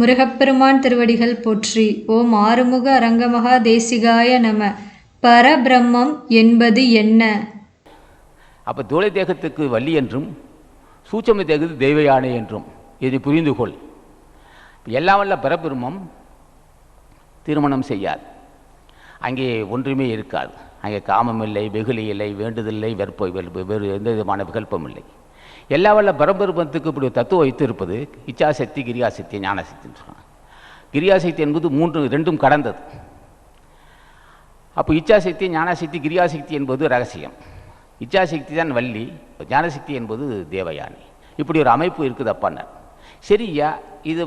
முருகப்பெருமான் திருவடிகள் போற்றி. ஓம் ஆறுமுக அரங்கமகா தேசிகாய நம. பரபிரம்மம் என்பது என்ன? அப்போ தூளை தேகத்துக்கு வள்ளி என்றும் சூட்சம தேகத்து தெய்வ யானை என்றும் இதை புரிந்து கொள். எல்லாம் வல்ல பரபிரம்மம் திருமணம் செய்யாது. அங்கே ஒன்றுமே இருக்காது. அங்கே காமம் இல்லை வெகுளி இல்லை வேண்டுதலில்லை வெறுப்ப வெறுப்பு வெறு எந்த விதமான விகல்பம் இல்லை. எல்லா வல்ல பரபிரம்மத்துக்கு இப்படி ஒரு தத்துவம் வைத்து இருப்பது இச்சாசக்தி கிரியாசக்தி ஞானசக்தின்னு சொன்னாங்க கிரியாசக்தி என்பது மூன்று ரெண்டும் கடந்தது. அப்போ இச்சாசக்தி ஞானசக்தி கிரியாசக்தி என்பது ரகசியம். இச்சாசக்தி தான் வள்ளி ஞானசக்தி என்பது தேவயானி. இப்படி ஒரு அமைப்பு இருக்குது அப்பான்னார் சரியா இது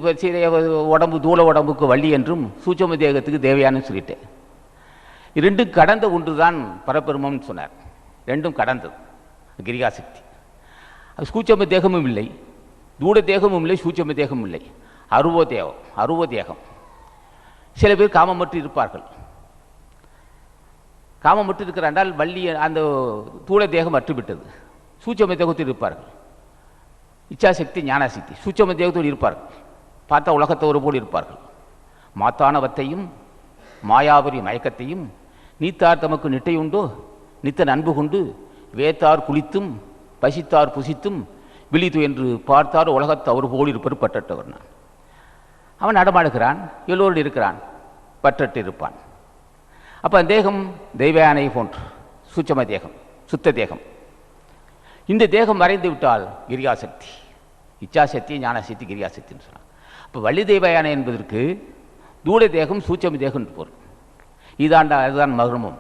உடம்பு தூள உடம்புக்கு வள்ளி என்றும் சூட்சம தேகத்துக்கு தேவையானு சொல்லிட்டேன். ரெண்டும் கடந்த ஒன்று தான் பரபெருமம்னு சொன்னார். ரெண்டும் கடந்தது கிரியாசக்தி. சூட்சம தேகமும் இல்லை. தூட தேகமும் இல்லை சூட்சம தேகமும் இல்லை. அருவ தேகம் அருவ தேகம். சில பேர் காமமற்று இருப்பார்கள். காமம் மட்டும் இருக்கிறாண்டால் வள்ளி அந்த தூட தேகம் அற்றுவிட்டது சூட்சம தேகத்தில் இருப்பார்கள். இச்சாசக்தி ஞானசக்தி சூட்சம தேகத்தோடு இருப்பார்கள். பார்த்தா உலகத்தோடு போல் இருப்பார்கள். மாத்தானவத்தையும் மாயாவரி மயக்கத்தையும் நீத்தார் தமக்கு நிட்டையுண்டோ? நித்த அன்பு கொண்டு வேத்தார் குளித்தும் பசித்தார் புசித்தும் விழித்து என்று பார்த்தார் உலகத்து அவர் போல் இருப்பது பற்றட்டவர் நான். அவன் நடமாடுகிறான் எல்லோரும் இருக்கிறான் பற்றட்டு இருப்பான் அப்போ தேகம் தெய்வயானை போன்று சூட்சம தேகம் சுத்த தேகம். இந்த தேகம் மறைந்து விட்டால் கிரியாசக்தி. இச்சாசக்தி ஞானசக்தி கிரியாசக்தின்னு சொன்னான் அப்போ வள்ளி தெய்வயானை என்பதற்கு தூட தேகம் சூச்சம தேகம் பொருள். இதாண்டா அதுதான் மர்மம்.